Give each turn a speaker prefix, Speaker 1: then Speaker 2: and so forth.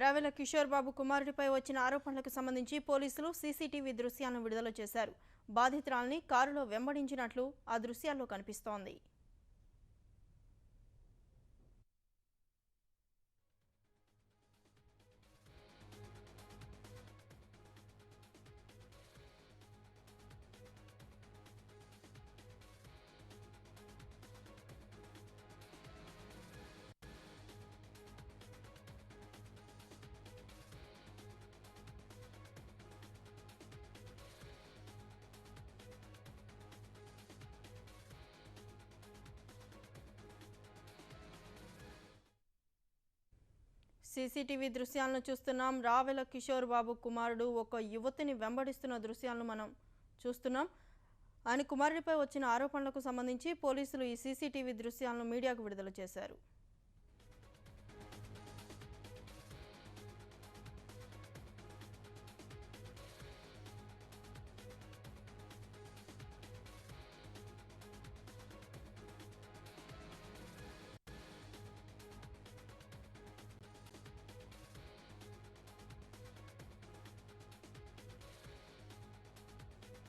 Speaker 1: రావెల కిషోర్ బాబు కుమారుడిపై వచ్చిన ఆరోపణలకు సంబంధించి పోలీసులు సీసీటీవీ దృశ్యాలను విడుదల చేశారు. బాధితురాల్ని కారులో వెంబడించినట్లు ఆ దృశ్యాల్లో కనిపిస్తోంది. సీసీటీవీ దృశ్యాలను చూస్తున్నాం. రావెల కిషోర్ బాబు కుమారుడు ఒక యువతిని వెంబడిస్తున్న దృశ్యాలను మనం చూస్తున్నాం. ఆయన కుమారుడిపై వచ్చిన ఆరోపణలకు సంబంధించి పోలీసులు ఈ సీసీటీవీ దృశ్యాలను మీడియాకు విడుదల చేశారు.